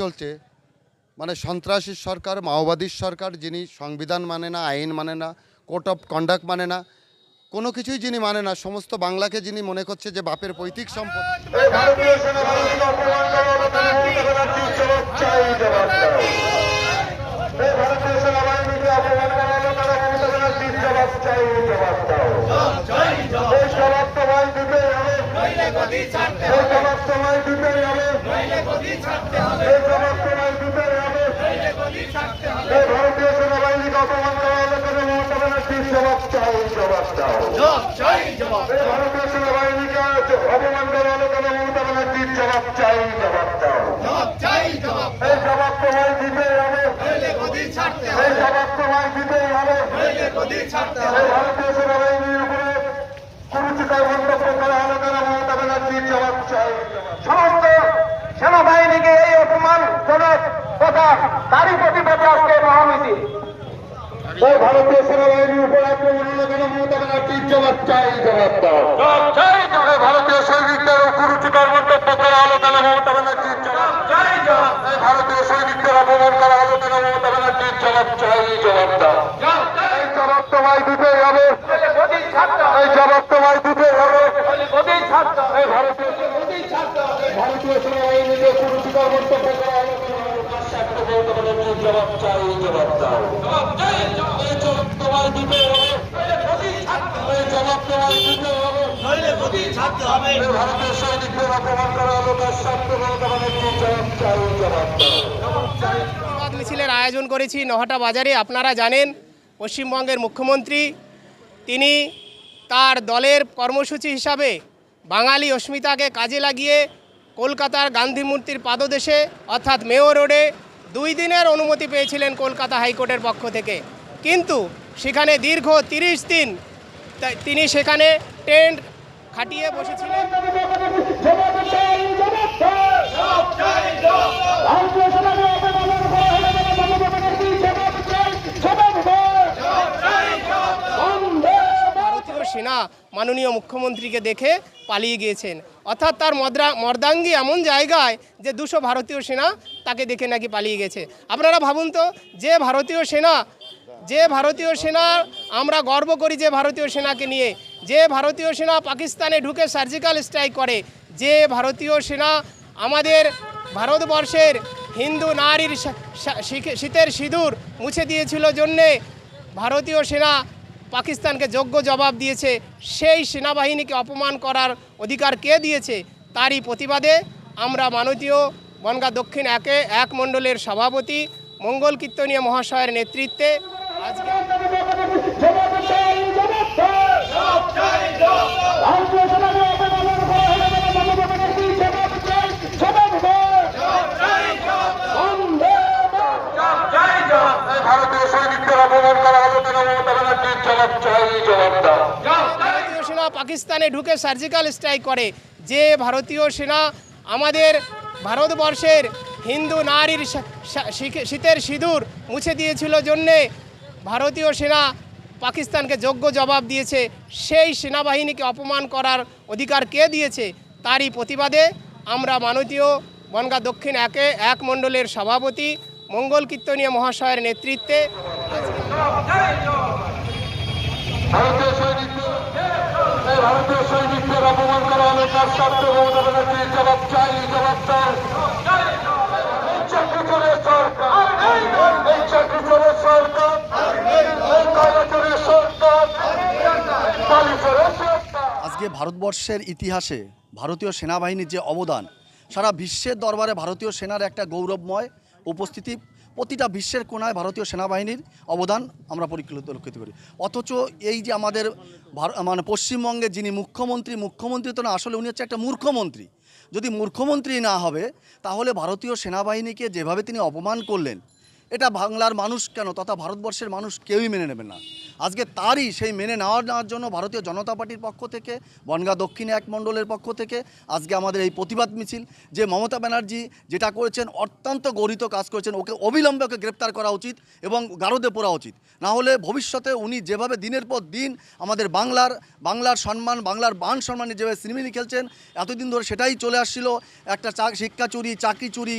চলছে মানে সন্ত্রাসী সরকার, মাওবাদীর সরকার, যিনি সংবিধান মানে না, আইন মানে না কোর্ট অফ কন্ডাক্ট মানে না, কোনো কিছুই যিনি মানে না, সমস্ত বাংলাকে যিনি মনে করছে যে বাপের পৈতৃক সম্পদ। ভারতীয় সেনাবাহিনীকে অপমান করা হলো তারা মমতা ব্যানার্জির জবাব চাই জবাব দাও এই ভারতীয় সেনাবাহিনীকে অপমান করা হলো তারা মমতা ব্যানার্জির জবাব চাই জবাব দাও এই জবাব তোমায় দিতেই হবে এই জবাব তোমায় দিতেই হবে এই জবাব তোমায় দিতেই হবে এই ভারতীয় সেনাবাহিনীকে অপমান করা হলো তারা মমতা ব্যানার্জির জবাব চাই জবাব দাও এই ভারতীয় সেনাবাহিনীকে অপমান করা হলো কেন মমতা ব্যানার্জির জবাব চাই জবাব দাও এই জবাব তোমায় দিতেই হবে। এই জবাব তোমায় দিতেই হবে। এই ভারতীয় সেনাবাহিনীর উপরে কুরুচিকর মন্তব্য করা হলো কেন? মমতা ব্যানার্জির জবাব চাই সমস্ত সেনাবাহিনীকে এই অপমানজনক কথা তারই প্রতিবাদে আজকে এই ভারতীয় সেনাবাহিনীর উপর আক্রমণ হলো কেন? মমতা ব্যানার্জির জবাব চাই জবাব দাও এই ভারতীয় সৈনিকদের কুরুচিকর মন্তব্য করা হলো কেন? মমতা ব্যানার্জির জবাব চাই এই ভারতীয় সৈনিকদের অপমান করা হলো কেন? মমতা ব্যানার্জির জবাব চাই জবাব দাও এই জবাব তোমায় দিতেই হবে। এই জবাব তোমায় দিতেই হবে। এই ভারতীয় ভারতীয় সেনাবাহিনীকে কুরুচিকর মন্তব্য করা হলো কেন মমতা ব্যানার্জির জবাব চাই জবাব দাও। এই জবাব হবে। জবাব তোমায় দিতেই হবে। এই সৈনিকদের অপমান করা হলো তার সাথে জবাব চাই জবাব দাও। মিছিলের আয়োজন করেছি নহাটা বাজারে আপনারা জানেন পশ্চিমবঙ্গের মুখ্যমন্ত্রী তিনি তার দলের কর্মসূচি হিসাবে বাঙালি অস্মিতাকে কাজে লাগিয়ে কলকাতার গান্ধী মূর্তির পাদদেশে অর্থাৎ মেয়র রোডে দুই দিনের অনুমতি পেয়েছিলেন কলকাতা হাইকোর্টের পক্ষ থেকে। কিন্তু সেখানে দীর্ঘ তিরিশ দিন তিনি সেখানে টেন্ট খাটিয়ে বসেছিলেন জবাব চাই জবাব চাই ভারতীয় সেনাকে অপমান করা হলো কেন মমতা ব্যানার্জির জবাব চাই জবাব দাও বন্দে ভারতীয় সেনা মাননীয় মুখ্যমন্ত্রীকে দেখে পালিয়ে গিয়েছেন। অর্থাৎ তার মদ্রা, মর্দাঙ্গি এমন জায়গায় যে দুশো ভারতীয় সেনা তাকে দেখে নাকি পালিয়ে গেছে। আপনারা ভাবুন তো, যে ভারতীয় সেনা, যে ভারতীয় সেনা আমরা গর্ব করি যে ভারতীয় সেনাকে নিয়ে, যে ভারতীয় সেনা পাকিস্তানে ঢুকে সার্জিক্যাল স্ট্রাইক করে, যে ভারতীয় সেনা আমাদের ভারতবর্ষের হিন্দু নারীর শীতের সিঁদুর মুছে দিয়েছিল জন্যে, ভারতীয় সেনা পাকিস্তানকে যোগ্য জবাব দিয়েছে সেই সেনাবাহিনীকে অপমান করার অধিকার কে দিয়েছে তারই প্রতিবাদে আমরা মানতীয় বনগা দক্ষিণ একে এক মণ্ডলের সভাপতি মঙ্গল কীর্তনীয় মহাশয়ের নেতৃত্বে আজকে জবাব চাই জবাব চাই ভারতীয় সেনাকে অপমান করা হলো কেন মমতা ব্যানার্জির জবাব চাই জবাব বন্দে ভারতীয় সৈনিকদের অপমান করা হলো কেন মমতা ব্যানার্জির জবাব চাই জবাব দাও ভারতীয় সেনা পাকিস্তানে ঢুকে সার্জিক্যাল স্ট্রাইক করে। যে ভারতীয় সেনা আমাদের ভারতবর্ষের হিন্দু নারীর শীতের সিঁদুর মুছে দিয়েছিল জন্যে ভারতীয় সেনা পাকিস্তানকে যোগ্য জবাব দিয়েছে। সেই সেনাবাহিনীকে অপমান করার অধিকার কে দিয়েছে? তারই প্রতিবাদে আমরা মাননীয় বনগা দক্ষিণ একে, এক মণ্ডলের সভাপতি মঙ্গল কীর্তনীয় মহাশয়ের নেতৃত্বে জবাব চাই জবাব আজকে ভারতবর্ষের ইতিহাসে ভারতীয় সেনাবাহিনীর যে অবদান, সারা বিশ্বের দরবারে ভারতীয় সেনার একটা গৌরবময় উপস্থিতি প্রতিটা বিশ্বের কোনায় ভারতীয় সেনাবাহিনীর অবদান আমরা পরিকল্পিত লক্ষিত করি। অথচ এই যে আমাদের মানে পশ্চিমবঙ্গে যিনি মুখ্যমন্ত্রী মুখ্যমন্ত্রী তো না, আসলে উনি হচ্ছে একটা মূর্খমন্ত্রী। যদি মূর্খমন্ত্রী না হবে, তাহলে ভারতীয় সেনাবাহিনীকে যেভাবে তিনি অপমান করলেন এটা বাংলার মানুষ কেন? তথা ভারতবর্ষের মানুষ কেউই মেনে নেবে না। আজকে তারই সেই মেনে নেওয়ার নেওয়ার জন্য ভারতীয় জনতা পার্টির পক্ষ থেকে, বনগা দক্ষিণে এক মণ্ডলের পক্ষ থেকে, আজকে আমাদের এই প্রতিবাদ মিছিল, যে মমতা ব্যানার্জি যেটা করেছেন অত্যন্ত গরিত কাজ করেছেন, ওকে অবিলম্বে ওকে গ্রেপ্তার করা উচিত এবং গারদে পড়া উচিত। না হলে ভবিষ্যতে উনি যেভাবে দিনের পর দিন আমাদের বাংলার বাংলার সম্মান, বাংলার মান সম্মানে যেভাবে সিনেমিনি খেলছেন, এতদিন ধরে সেটাই চলে আসছিল। একটা চা, শিক্ষা চুরি, চাকরি চুরি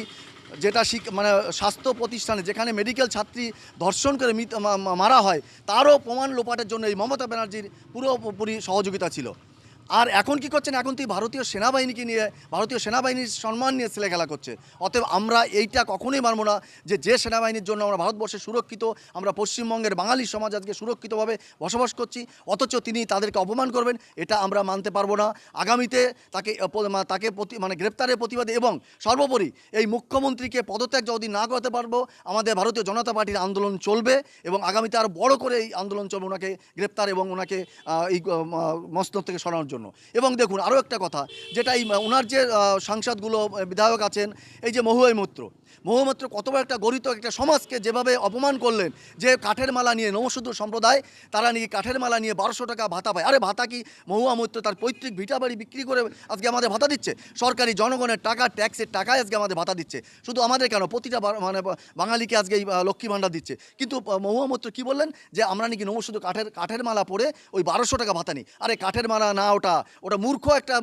যেটা মানে স্বাস্থ্য প্রতিষ্ঠানে যেখানে মেডিকেল ছাত্রী ধর্ষণ করে মারা হয়, তারও প্রমাণ লোপাটের জন্য এই মমতা ব্যানার্জির পুরোপুরি সহযোগিতা ছিল। আর এখন কি করছেন? এখন তুই ভারতীয় সেনাবাহিনীকে নিয়ে ভারতীয় সেনাবাহিনীর সম্মান নিয়ে ছেলে খেলা করছে। অতএব আমরা এইটা কখনোই মানবো না যে যে সেনাবাহিনীর জন্য আমরা ভারতবর্ষে সুরক্ষিত আমরা পশ্চিমবঙ্গের বাঙালি সমাজ আজকে সুরক্ষিতভাবে বসবাস করছি অথচ তিনি তাদেরকে অপমান করবেন এটা আমরা মানতে পারব না। আগামীতে তাকে তাকে প্রতি- মানে গ্রেপ্তারের প্রতিবাদে এবং সর্বোপরি এই মুখ্যমন্ত্রীকে পদত্যাগ যদি না করতে পারব আমাদের ভারতীয় জনতা পার্টির আন্দোলন চলবে এবং আগামীতে আরও বড় করে এই আন্দোলন চলবে ওনাকে গ্রেপ্তার এবং ওনাকে এই আহ, মস্তক থেকে সরানোর জন্য। এবং দেখুন, আরও একটা কথা, যেটা এই ওনার যে সাংসদগুলো বিধায়ক আছেন, এই যে মহুয়াই মৈত্র। মহুমৈত্র কত বড় একটা গরিত একটা সমাজকে যেভাবে অপমান করলেন, যে কাঠের মালা নিয়ে নমসূদ্র সম্প্রদায়, তারা নিয়ে কাঠের মালা নিয়ে বারোশো টাকা ভাতা পায়। আরে ভাতা কি? মহুয়া মৈত্র তার পৈতৃক ভিটা বাড়ি বিক্রি করে আজকে আমাদের ভাতা দিচ্ছে? সরকারি জনগণের টাকা, ট্যাক্সের টাকায় আজকে আমাদের ভাতা দিচ্ছে। শুধু আমাদের কেন? প্রতিটা মানে বাঙালিকে আজকে এই লক্ষ্মী ভাণ্ডার দিচ্ছে। কিন্তু মহুয়া মৈত্র কী বললেন? যে আমরা নাকি নমসূদ্র কাঠের কাঠের মালা পরে ওই বারোশো টাকা ভাতা নিই। আরে কাঠের মালা না, ওটা ওটা মূর্খ একটা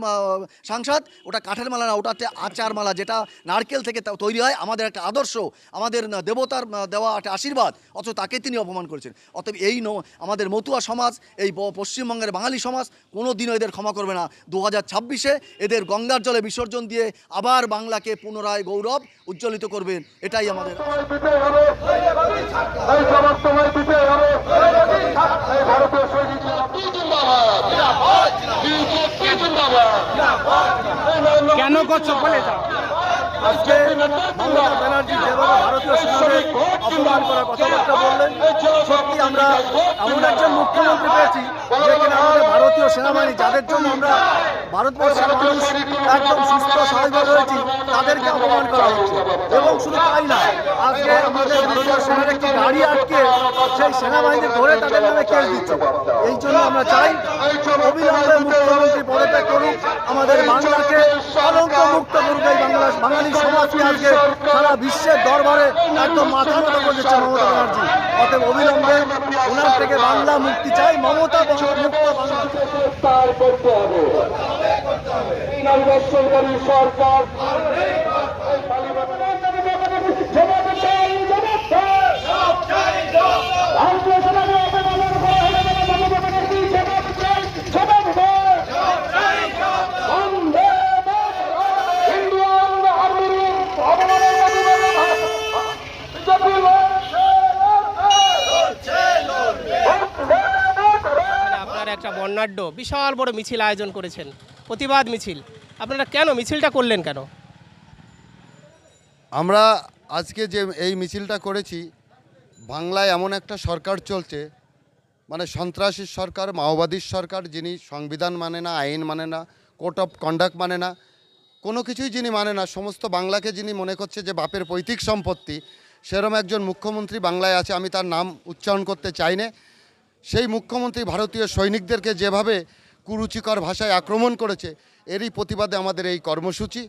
সাংসদ, ওটা কাঠের মালা না, ওটা আচার মালা, যেটা নারকেল থেকে তৈরি হয়, আমাদের একটা আদর্শ, আমাদের দেবতার দেওয়া একটা আশীর্বাদ, অথচ তাকে তিনি অপমান করেছেন। অতএব এই ন, আমাদের মতুয়া সমাজ, এই পশ্চিমবঙ্গের বাঙালি সমাজ কোনো দিনও এদের ক্ষমা করবে না। দু ছাব্বিশে এদের গঙ্গার জলে বিসর্জন দিয়ে আবার বাংলাকে পুনরায় গৌরব উজ্জ্বলিত করবেন, এটাই আমাদের সময় দিতে হবে এই সবার সময় দিতে হবে এই ভারতীয় সৈনিক জিন্দাবাদ বিজেপি জিন্দাবাদ করছ বলে যাও। আজকে মমতা ব্যানার্জি যেভাবে ভারতীয় সমাজে অপমান করার কথাবার্তা বললেন, সত্যি আমরা এমন একজন মুখ্যমন্ত্রী পেয়েছি যে কিনা আমাদের ভারতীয় সেনাবাহিনী, যাদের জন্য আমরা ভারতবর্ষের মানুষ একদম সুস্থ স্বাভাবিকভাবে রয়েছি, তাদেরকে অপমান করা হচ্ছে। এবং শুধু তাই না, আজকে আমাদের ভারতীয় সেনার একটি গাড়ি আটকে সেই সেনাবাহিনী ধরে তাদের নামে কেস দিচ্ছে। এই জন্য আমরা চাই অবিলম্বে মুখ্যমন্ত্রী পদত্যাগ করুক, আমাদের বাংলাকে কলঙ্ক মুক্ত করুক এই বাংলা বাঙালি সমাজকে আজকে সারা বিশ্বের দরবারে একদম মাথা মতো করে দিচ্ছে মমতা ব্যানার্জি। অতএব অবিলম্বে ওনার থেকে বাংলা মুক্তি চাই, মমতা মুক্ত বাংলা। গ্রেফতার করতে হবে। সরকার বর্ণাঢ্য বিশাল বড় মিছিল আয়োজন করেছেন। প্রতিবাদ মিছিল। আপনারা কেন মিছিলটা করলেন কেন? আমরা আজকে যে এই মিছিলটা করেছি, বাংলায় এমন একটা সরকার চলছে মানে সন্ত্রাসীর সরকার মাওবাদীর সরকার, যিনি সংবিধান মানে না, আইন মানে না, কোড অফ কন্ডাক্ট মানে না, কোনো কিছুই যিনি মানে না, সমস্ত বাংলাকে যিনি মনে করছে যে বাপের পৈতৃক সম্পত্তি, সেরম একজন মুখ্যমন্ত্রী বাংলায় আছে, আমি তার নাম উচ্চারণ করতে চাই না। সেই মুখ্যমন্ত্রী ভারতীয় সৈনিকদেরকে যেভাবে কুরুচিকর ভাষায় আক্রমণ করেছে এরই প্রতিবাদে আমাদের এই কর্মসূচি।